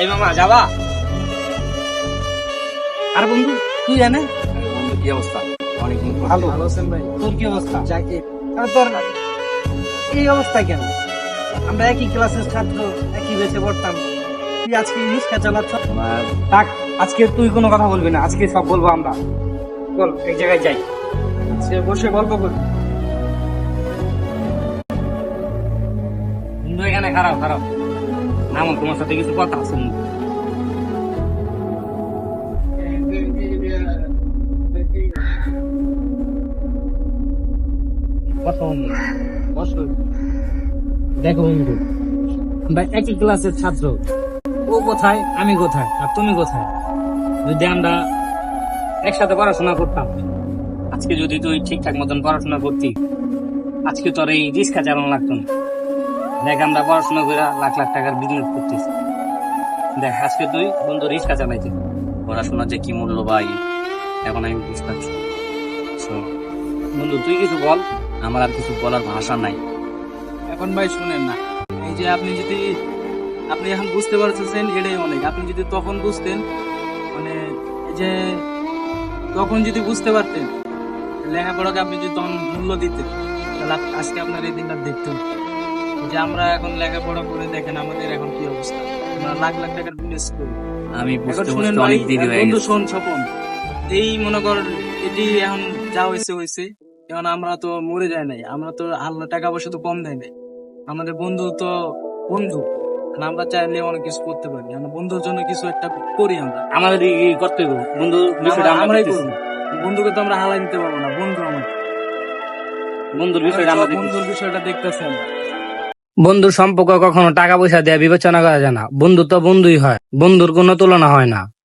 এই মামা যাবা? আর বন্ধু তুই জানে বন্ধু কি অবস্থা? অনেকদিন পর। ভালো। ভালো আছেন ভাই? তোর কি অবস্থা? যাকে তোর এই অবস্থা কেন? আমরা একই ক্লাসের ছাত্র একই বেঁচে পড়তাম। তুই আজকে রিক্সা চালাচ্ছ আমার থাক আজকে তুই কোনো কথা বলবি না আজকে সব বলব আমরা। চল এক জায়গায় যাই। সে বসে গল্প করবি বন্ধু এখানে খারাপ খারাপ। আমার তোমার সাথে কিছু কথা আছে। দেখো বন্ধু। আমরা একই ক্লাসের ছাত্র। ও কোথায় আমি কোথায় আর তুমি কোথায়? যদি আমরা একসাথে পড়াশোনা করতাম আজকে যদি তুই ঠিকঠাক মতন পড়াশোনা করতি আজকে তোর এই রিক্সা চালানো লাগতো না। দেখ, আমরা পড়াশোনা করে লাখ লাখ টাকার বিজনেস করতেছি। দেখ, আজকে তুই বন্ধু রিক্সা চালাইতে। পড়াশোনার যে কি মূল্য ভাই, এখন আমি বুঝতে পারছি। বন্ধু, তুই কিছু বল, আমার আর কিছু বলার ভাষা নাই। এখন ভাই শুনেন না। এই যে আপনি যদি, আপনি এখন বুঝতে পারতেছেন এটাই অনেক। আপনি যদি তখন বুঝতেন মানে এই যে তখন যদি বুঝতে পারতেন, লেখাপড়াকে আপনি যদি তখন মূল্য দিতেন, তাহলে আজকে আপনার এই দিনটা দেখতেন যে আমরা এখন লেখাপড়া করে দেখেন আমাদের এখন কি অবস্থা। আমরা লাখ লাখ টাকার বিজনেস করি। আমি বুঝতে বুঝতে অনেক দেরি হয়ে বন্ধু গেছে। শোন স্বপন এই মনে কর এটি এখন যা হয়েছে হয়েছে। এখন আমরা তো মরে যায় নাই আমরা তো আল্লাহ টাকা পয়সা তো কম দেয় নাই। আমাদের বন্ধু তো বন্ধু আমরা চাইলে অনেক কিছু করতে পারি। আমরা বন্ধুর জন্য কিছু একটা করি আমরা। আমাদের করতে হবে। বন্ধু বিষয়টা আমরা- আমরা আমরাই করব। বন্ধুকে তো আমরা হালাই নিতে পারব না বন্ধু আমার বন্ধুর বিষয়টা আমরা বন্ধুর বিষয়টা দেখতেছি আমরা। বন্ধুর সম্পর্ক কখনো টাকা পয়সা দিয়ে বিবেচনা করা যায় না। বন্ধু তো বন্ধুই হয়। বন্ধুর কোনো তুলনা হয় না।